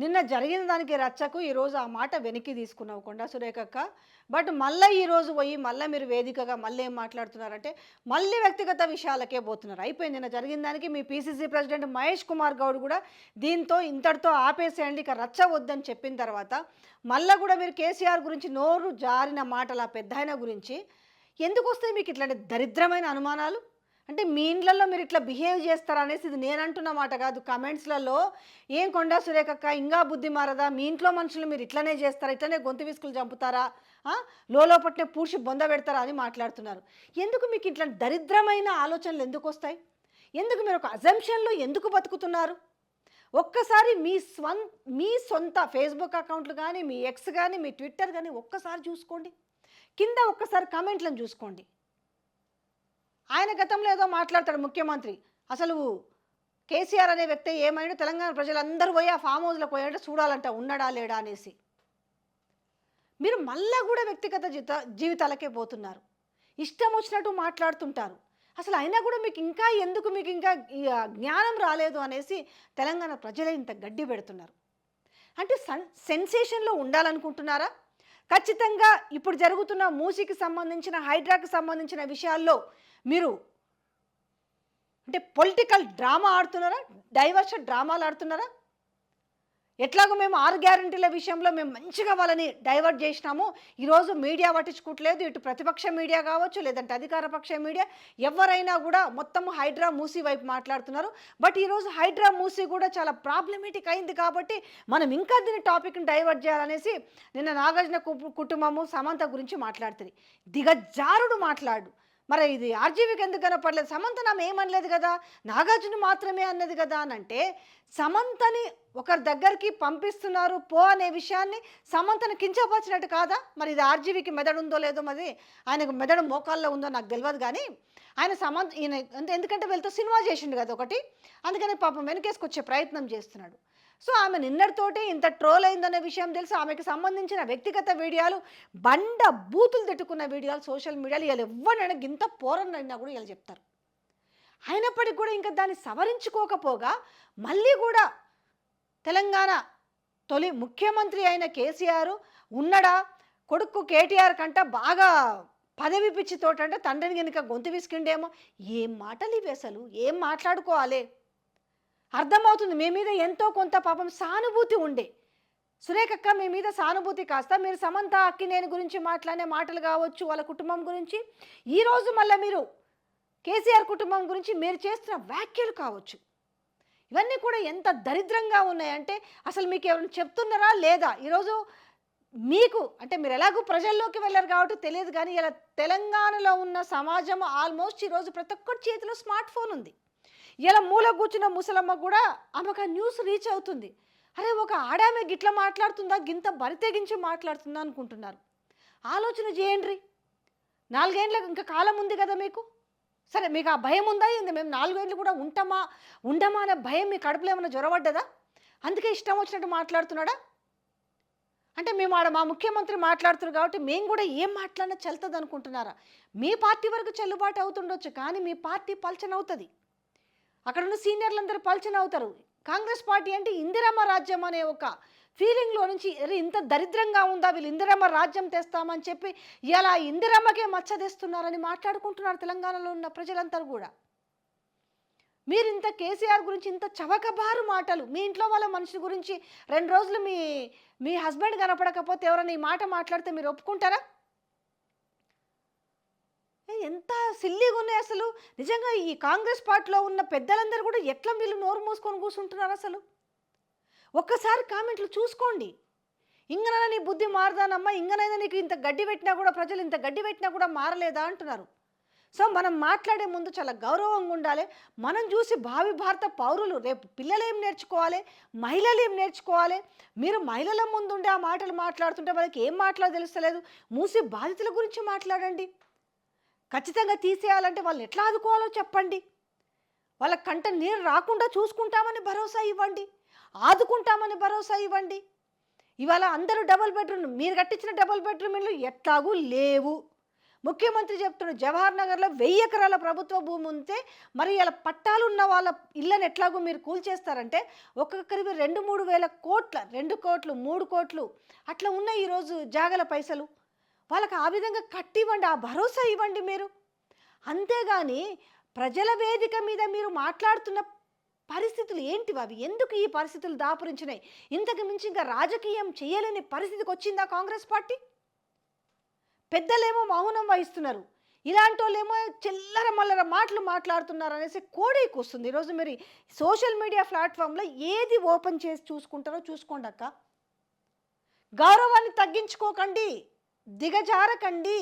నిన్న జరిగిన దానికి రచ్చకు ఈరోజు ఆ మాట వెనక్కి తీసుకున్నావు కొండా సురేఖక్క బట్ మళ్ళీ ఈరోజు పోయి మళ్ళీ మీరు వేదికగా మళ్ళీ ఏం మాట్లాడుతున్నారంటే మళ్ళీ వ్యక్తిగత విషయాలకే పోతున్నారు. అయిపోయింది. నిన్న జరిగిన దానికి మీ పీసీసీ ప్రెసిడెంట్ మహేష్ కుమార్ గౌడ్ కూడా దీంతో ఇంతటితో ఆపేసేయండి. ఇక రచ్చ వద్దని చెప్పిన తర్వాత మళ్ళీ కూడా మీరు కేసీఆర్ గురించి నోరు జారిన మాటలు ఆ పెద్ద గురించి ఎందుకు వస్తాయి మీకు ఇట్లాంటి దరిద్రమైన అనుమానాలు? అంటే మీ ఇండ్లలో మీరు ఇట్లా బిహేవ్ చేస్తారా అనేసి ఇది నేను అంటున్న మాట కాదు. కమెంట్స్లలో ఏం కొండా సురేఖక్క ఇంకా బుద్ధి మారదా? మీ ఇంట్లో మనుషులు మీరు ఇట్లనే చేస్తారా? ఇట్లనే గొంతు విసుకులు చంపుతారా? లోపట్నే పూడ్చి బొంద పెడతారా అని మాట్లాడుతున్నారు. ఎందుకు మీకు ఇట్లా దరిద్రమైన ఆలోచనలు ఎందుకు వస్తాయి? ఎందుకు మీరు ఒక అజంప్షన్లో ఎందుకు బతుకుతున్నారు? ఒక్కసారి మీ స్వం మీ సొంత ఫేస్బుక్ అకౌంట్లు కానీ మీ ఎక్స్ కానీ మీ ట్విట్టర్ కానీ ఒక్కసారి చూసుకోండి. కింద ఒక్కసారి కామెంట్లను చూసుకోండి. ఆయన గతంలో ఏదో మాట్లాడతాడు ముఖ్యమంత్రి. అసలు కేసీఆర్ అనే వ్యక్తి ఏమైనా తెలంగాణ ప్రజలందరూ పోయి ఆ ఫామ్ హౌస్లో పోయాడంటే చూడాలంట ఉన్నాడా లేడా అనేసి. మీరు మళ్ళా కూడా వ్యక్తిగత జీవిత జీవితాలకే పోతున్నారు. ఇష్టం వచ్చినట్టు మాట్లాడుతుంటారు. అసలు అయినా కూడా మీకు ఇంకా ఎందుకు మీకు ఇంకా జ్ఞానం రాలేదు అనేసి తెలంగాణ ప్రజలే ఇంత గడ్డి పెడుతున్నారు. అంటే సన్ సెన్సేషన్లో ఉండాలనుకుంటున్నారా? ఖచ్చితంగా ఇప్పుడు జరుగుతున్న మూసికి సంబంధించిన హైడ్రాకి సంబంధించిన విషయాల్లో మీరు అంటే పొలిటికల్ డ్రామా ఆడుతున్నారా? డైవర్షన్ డ్రామాలు ఆడుతున్నారా? ఎట్లాగో మేము ఆరు గ్యారంటీల విషయంలో మేము మంచిగా వాళ్ళని డైవర్ట్ చేసినాము. ఈరోజు మీడియా పట్టించుకోవట్లేదు. ఇటు ప్రతిపక్ష మీడియా కావచ్చు లేదంటే అధికార పక్ష మీడియా ఎవరైనా కూడా మొత్తం హైడ్రా మూసీ వైపు మాట్లాడుతున్నారు. బట్ ఈరోజు హైడ్రా మూసీ కూడా చాలా ప్రాబ్లమేటిక్ అయింది కాబట్టి మనం ఇంకా దీని టాపిక్ని డైవర్ట్ చేయాలనేసి నిన్న నాగార్జున కు- కుటుంబము సమంత గురించి మాట్లాడుతుంది. దిగజారుడు మాట్లాడు. మరి ఇది ఆర్జీవికి ఎందుకు కనపడలేదు సమంత నామె ఏమనలేదు కదా? నాగార్జున మాత్రమే అన్నది కదా అని అంటే సమంతని ఒకరి దగ్గరికి పంపిస్తున్నారు పో అనే విషయాన్ని సమంతను కించపరిచినట్టు కాదా? మరి ఇది ఆర్జీవికి మెదడు ఉందో లేదో మరి ఆయనకు మెదడు మోకాల్లో ఉందో నాకు తెలియదు కానీ ఆయన సమంత ఈయన ఎందుకంటే వీళ్ళతో సినిమా చేసిండు కదా ఒకటి. అందుకని పాపం వెనకేసుకొచ్చే ప్రయత్నం చేస్తున్నాడు. సో ఆమె నిన్నటితోటే ఇంత ట్రోల్ అయిందనే విషయం తెలుసు. ఆమెకు సంబంధించిన వ్యక్తిగత వీడియోలు బండ బూతులు తిట్టుకున్న వీడియోలు సోషల్ మీడియాలో వీళ్ళు ఇంత గింత పోరన్నైనా కూడా వీళ్ళు చెప్తారు. అయినప్పటికీ కూడా ఇంకా దాన్ని సవరించుకోకపోగా మళ్ళీ కూడా తెలంగాణ తొలి ముఖ్యమంత్రి అయిన కేసీఆర్ ఉన్నడా? కొడుకు కేటీఆర్ కంట బాగా పదవి పిచ్చితోటంటే తండ్రిని కనుక గొంతు విసికిండేమో? ఏం మాటలు ఇవి అసలు? ఏం మాట్లాడుకోవాలి? అర్థమవుతుంది. మీ మీద ఎంతో కొంత పాపం సానుభూతి ఉండే. సురేఖక్క మీ మీద సానుభూతి కాస్త. మీరు సమంత అక్కినేని గురించి మాట్లాడే మాటలు కావచ్చు వాళ్ళ కుటుంబం గురించి. ఈరోజు మళ్ళీ మీరు కేసీఆర్ కుటుంబం గురించి మీరు చేస్తున్న వ్యాఖ్యలు కావచ్చు. ఇవన్నీ కూడా ఎంత దరిద్రంగా ఉన్నాయంటే అసలు మీకు ఎవరైనా చెప్తున్నారా లేదా? ఈరోజు మీకు అంటే మీరు ఎలాగో ప్రజల్లోకి వెళ్ళారు కాబట్టి తెలియదు కానీ ఇలా తెలంగాణలో ఉన్న సమాజం ఆల్మోస్ట్ ఈరోజు ప్రతి ఒక్కరి చేతిలో స్మార్ట్ ఫోన్ ఉంది. ఇలా మూల కూర్చున్న ముసలమ్మ కూడా ఆమెకు ఆ న్యూస్ రీచ్ అవుతుంది. అరే ఒక ఆడామె గిట్ల మాట్లాడుతుందా? గింత బరితెగించి మాట్లాడుతుందా అనుకుంటున్నారు. ఆలోచన చేయండి నాలుగేండ్లకు ఇంకా కాలం ఉంది కదా మీకు? సరే మీకు ఆ భయం ఉందా ఏంది? మేము నాలుగేళ్ళు కూడా ఉంటామా? ఉండమా అనే భయం మీ కడుపులో ఏమైనా జ్వరబడ్డదా అందుకే ఇష్టం వచ్చినట్టు మాట్లాడుతున్నాడా? అంటే మేము ఆడ మా ముఖ్యమంత్రి మాట్లాడుతున్నారు కాబట్టి మేము కూడా ఏం మాట్లాడినా చెల్తుంది అనుకుంటున్నారా? మీ పార్టీ వరకు చెల్లుబాటు అవుతుండొచ్చు కానీ మీ పార్టీ పల్చన అవుతుంది అక్కడ ఉన్న సీనియర్లందరూ పల్చన అవుతారు. కాంగ్రెస్ పార్టీ అంటే ఇందిరమ్మ రాజ్యం అనే ఒక ఫీలింగ్లో నుంచి ఇంత దరిద్రంగా ఉందా? వీళ్ళు ఇందిరమ్మ రాజ్యం తెస్తామని చెప్పి ఇలా ఇందిరమ్మకే మచ్చ తెస్తున్నారని మాట్లాడుకుంటున్నారు తెలంగాణలో ఉన్న ప్రజలందరూ కూడా. మీరు ఇంత కేసీఆర్ గురించి ఇంత చవకబారు మాటలు మీ ఇంట్లో వాళ్ళ మనిషి గురించి రెండు రోజులు మీ మీ హస్బెండ్ కనపడకపోతే ఎవరైనా ఈ మాట మాట్లాడితే మీరు ఒప్పుకుంటారా ఏ, ఎంత సిల్లీగా ఉన్నాయి అసలు. నిజంగా ఈ కాంగ్రెస్ పార్టీలో ఉన్న పెద్దలందరూ కూడా ఎట్లా వీళ్ళు నోరు మూసుకొని కూర్చుంటున్నారు అసలు? ఒక్కసారి కామెంట్లు చూసుకోండి. ఇంగనైనా నీ బుద్ధి మారదానమ్మా ఇంగనైనా నీకు ఇంత గడ్డి పెట్టినా కూడా ప్రజలు ఇంత గడ్డి పెట్టినా కూడా మారలేదా అంటున్నారు. సో మనం మాట్లాడే ముందు చాలా గౌరవంగా ఉండాలి. మనం చూసి భావి భారత పౌరులు రేపు పిల్లలు ఏం నేర్చుకోవాలి? మహిళలు ఏం నేర్చుకోవాలి? మీరు మహిళల ముందు ఉండే ఆ మాటలు మాట్లాడుతుంటే వాళ్ళకి ఏం మాట్లాడ తెలుస్తలేదు? మూసి బాధితుల గురించి మాట్లాడండి. ఖచ్చితంగా తీసేయాలంటే వాళ్ళని ఎట్లా ఆదుకోవాలో చెప్పండి. వాళ్ళ కంట నీరు రాకుండా చూసుకుంటామని భరోసా ఇవ్వండి. ఆదుకుంటామని భరోసా ఇవ్వండి. ఇవాళ అందరూ డబుల్ బెడ్రూమ్ మీరు కట్టించిన డబుల్ బెడ్రూమ్ ఇళ్ళు ఎట్లాగూ లేవు. ముఖ్యమంత్రి చెప్తున్న జవహర్ నగర్లో వెయ్యి ఎకరాల ప్రభుత్వ భూమి ఉంటే మరి ఇలా పట్టాలు ఉన్న వాళ్ళ ఇళ్ళని ఎట్లాగో మీరు కూల్చేస్తారంటే ఒక్కొక్కరికి రెండు మూడు వేల కోట్ల రెండు కోట్లు మూడు కోట్లు అట్లా ఉన్నాయి ఈరోజు జాగల పైసలు. వాళ్ళకి ఆ విధంగా కట్టివ్వండి ఆ భరోసా ఇవ్వండి మీరు. అంతేగాని ప్రజల వేదిక మీద మీరు మాట్లాడుతున్న పరిస్థితులు ఏంటివి అవి ఎందుకు ఈ పరిస్థితులు దాపురించినాయి? ఇంతకు మించి ఇంకా రాజకీయం చేయలేని పరిస్థితికి వచ్చిందా కాంగ్రెస్ పార్టీ? పెద్దలేమో మౌనం వహిస్తున్నారు. ఇలాంటి వాళ్ళేమో చిల్లర మల్లర మాటలు మాట్లాడుతున్నారు అనేసి కోడైకి వస్తుంది. ఈరోజు మీరు సోషల్ మీడియా ప్లాట్ఫామ్లో ఏది ఓపెన్ చేసి చూసుకుంటారో చూసుకోండి అక్క. గౌరవాన్ని తగ్గించుకోకండి. దిగజారకండి.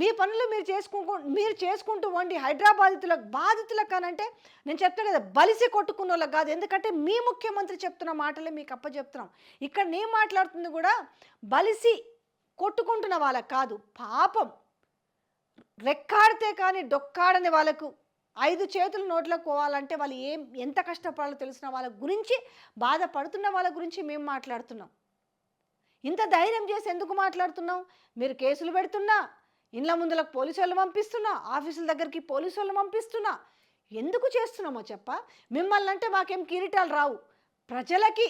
మీ పనులు మీరు చేసుకుంటూ మీరు చేసుకుంటూ వండి హైదరాబాదితులకు బాధితులకు కానంటే నేను చెప్తాను కదా బలిసి కొట్టుకున్న వాళ్ళకి కాదు. ఎందుకంటే మీ ముఖ్యమంత్రి చెప్తున్న మాటలే మీకు అప్ప చెప్తున్నాం ఇక్కడ నేను మాట్లాడుతుంది కూడా బలిసి కొట్టుకుంటున్న వాళ్ళకి కాదు పాపం. రెక్కాడితే కానీ డొక్కాడని వాళ్ళకు ఐదు చేతులు నోట్లోకి పోవాలంటే వాళ్ళు ఏం ఎంత కష్టపడాలో తెలిసిన వాళ్ళ గురించి బాధపడుతున్న వాళ్ళ గురించి మేము మాట్లాడుతున్నాం. ఇంత ధైర్యం చేసి ఎందుకు మాట్లాడుతున్నావు? మీరు కేసులు పెడుతున్నా ఇండ్ల ముందులకు పోలీసు వాళ్ళు పంపిస్తున్నా ఆఫీసుల దగ్గరికి పోలీసు వాళ్ళు పంపిస్తున్నా. ఎందుకు చేస్తున్నామో చెప్ప? మిమ్మల్ని అంటే మాకేం కిరీటాలు రావు. ప్రజలకి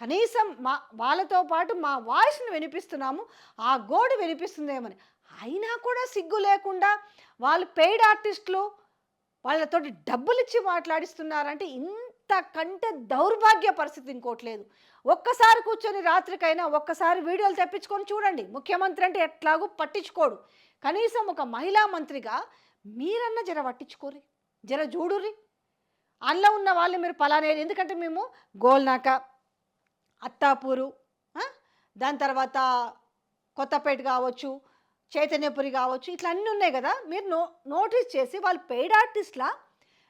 కనీసం మా వాళ్ళతో పాటు మా వాయిస్ని వినిపిస్తున్నాము ఆ గోడు వినిపిస్తుందేమని. అయినా కూడా సిగ్గు లేకుండా వాళ్ళు పెయిడ్ ఆర్టిస్టులు వాళ్ళతోటి డబ్బులు ఇచ్చి మాట్లాడిస్తున్నారంటే ఇంతకంటే దౌర్భాగ్య పరిస్థితి ఇంకోటి లేదు. ఒక్కసారి కూర్చొని రాత్రికైనా ఒక్కసారి వీడియోలు తెప్పించుకొని చూడండి. ముఖ్యమంత్రి అంటే ఎట్లాగూ పట్టించుకోడు. కనీసం ఒక మహిళా మంత్రిగా మీరన్నా జర పట్టించుకోరి జర చూడుర్రి. అందులో ఉన్న వాళ్ళు మీరు పలానేది ఎందుకంటే మేము గోల్నాక అత్తాపూరు దాని తర్వాత కొత్తపేట కావచ్చు చైతన్యపురి కావచ్చు ఇట్లా అన్నీ ఉన్నాయి కదా. మీరు నో నోటీస్ చేసి వాళ్ళు పెయిడ్ ఆర్టిస్ట్లా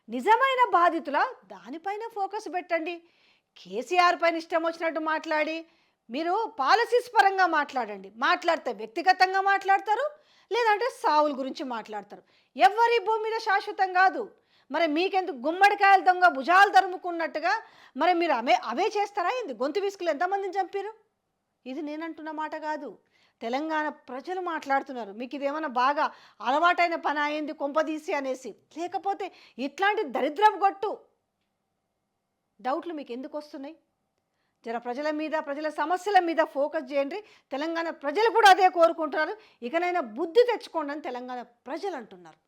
నిజమైన బాధితుల దానిపైన ఫోకస్ పెట్టండి. కేసీఆర్ పైన ఇష్టం వచ్చినట్టు మాట్లాడి మీరు పాలసీస్ పరంగా మాట్లాడండి. మాట్లాడితే వ్యక్తిగతంగా మాట్లాడతారు లేదంటే సావుల గురించి మాట్లాడతారు. ఎవరి భూమి మీద శాశ్వతం కాదు. మరి మీకెందుకు గుమ్మడికాయల దొంగ భుజాలు తరుముకున్నట్టుగా మరి మీరు అవే అవే చేస్తారా? ఏంది? గొంతు విసుకులు ఎంతమందిని చంపారు ఇది నేనంటున్న మాట కాదు. తెలంగాణ ప్రజలు మాట్లాడుతున్నారు. మీకు ఇదేమైనా బాగా అలవాటైన పని అయింది కొంపదీసి అనేసి. లేకపోతే ఇట్లాంటి దరిద్రపు గొట్టు. డౌట్లు మీకు ఎందుకు వస్తున్నాయి? జర ప్రజల మీద ప్రజల సమస్యల మీద ఫోకస్ చేయండి. తెలంగాణ ప్రజలు కూడా అదే కోరుకుంటున్నారు. ఇకనైనా బుద్ధి తెచ్చుకోండి అని తెలంగాణ ప్రజలు అంటున్నారు.